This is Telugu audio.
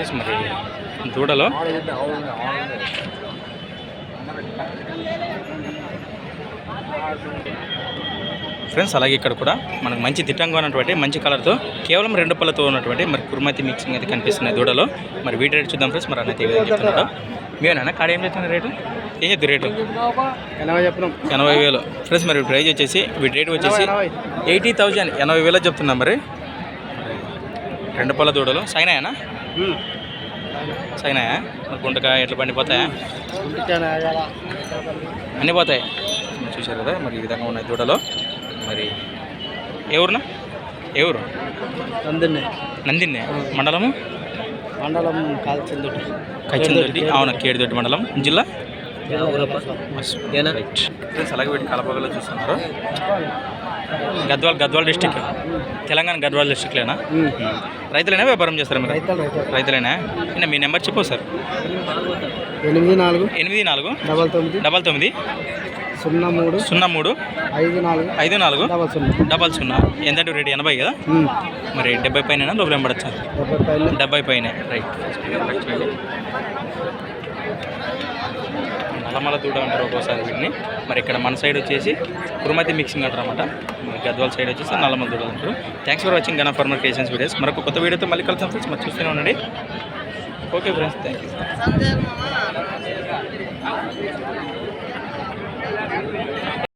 ఫ్రెండ్స్ మరి దూడలో? ఫ్రెండ్స్ అలాగే ఇక్కడ కూడా మనకు మంచి దిట్టంగా ఉన్నటువంటి మంచి కలర్తో కేవలం రెండు పళ్ళతో ఉన్నటువంటి మరి కుర్మతి మిక్సింగ్ అయితే కనిపిస్తున్నాయి దూడలో. మరి వీటి రేట్ చూద్దాం ఫ్రెండ్స్ మరి అన్నైతే విధంగా చెప్తున్నాడు. మేమేనా కాడ ఏం చెప్తున్నారు రేటు? ఏం చెప్తుంది రేటు? ఎనభై చెప్పినాం. ఎనభై వేలు. ఫ్రెండ్స్ మరి ప్రైజ్ వచ్చేసి వీటి రేట్ వచ్చేసి ఎయిటీ థౌజండ్ ఎనభై వేలు చెప్తున్నాం మరి. రెండు పళ్ళ దూడలు. సైనాయనా? సైనాయా? మరి గుంటకాయ ఎట్లా పండిపోతాయా? అన్నీ పోతాయి. చూశారు కదా మరి ఈ విధంగా ఉన్నాయి దూడలో. మరి ఏ ఊరునా? ఏ ఊరు? నందిని. నందిన్నే. మండలము? మండలం కాల్చిందుటి కచ్చిందొడ్డి అవును కేడిదొడ్డి మండలం. జిల్లా? రైట్ అలాగే వీటి కలపగలో చూస్తున్నారు. గద్వాల్ గద్వాల్ డిస్టిక్ తెలంగాణ గద్వాల్ డిస్టిక్లేనా రైతులైనా వ్యాపారం చేస్తారా మీరు? రైతులు రైతులు. రైతులైనా? నిన్న మీ నెంబర్ చెప్పు సార్. ఎనిమిది నాలుగు. ఎనిమిది నాలుగు. డబల్ తొమ్మిది. డబల్ తొమ్మిది. సున్నా మూడు. సున్నా మూడు. ఐదు నాలుగు. ఐదు నాలుగు. డబల్ సున్నా. డబల్ సున్నా. ఎంతంటే రేటు? ఎనభై కదా. మరి డెబ్బై పైన లోపల పడచ్చా డెబ్బై పైన. డెబ్బై పైన. రైట్. అలమల దూడ అంటారు ఒక్కోసారి వీటిని. మరి ఇక్కడ మన సైడ్ వచ్చేసి కురుమతి మిక్సింగ్ అంటారు అనమాట గద్వాల సైడ్ వచ్చేసి నల్లమల దూడ అంటారు. Thanks for watching gun farmer creations videos మరొక కొత్త వీడియోతో మళ్ళీ కలిసి ఫ్రెండ్స్ మరి చూస్తూనే ఉండండి. Okay friends thank you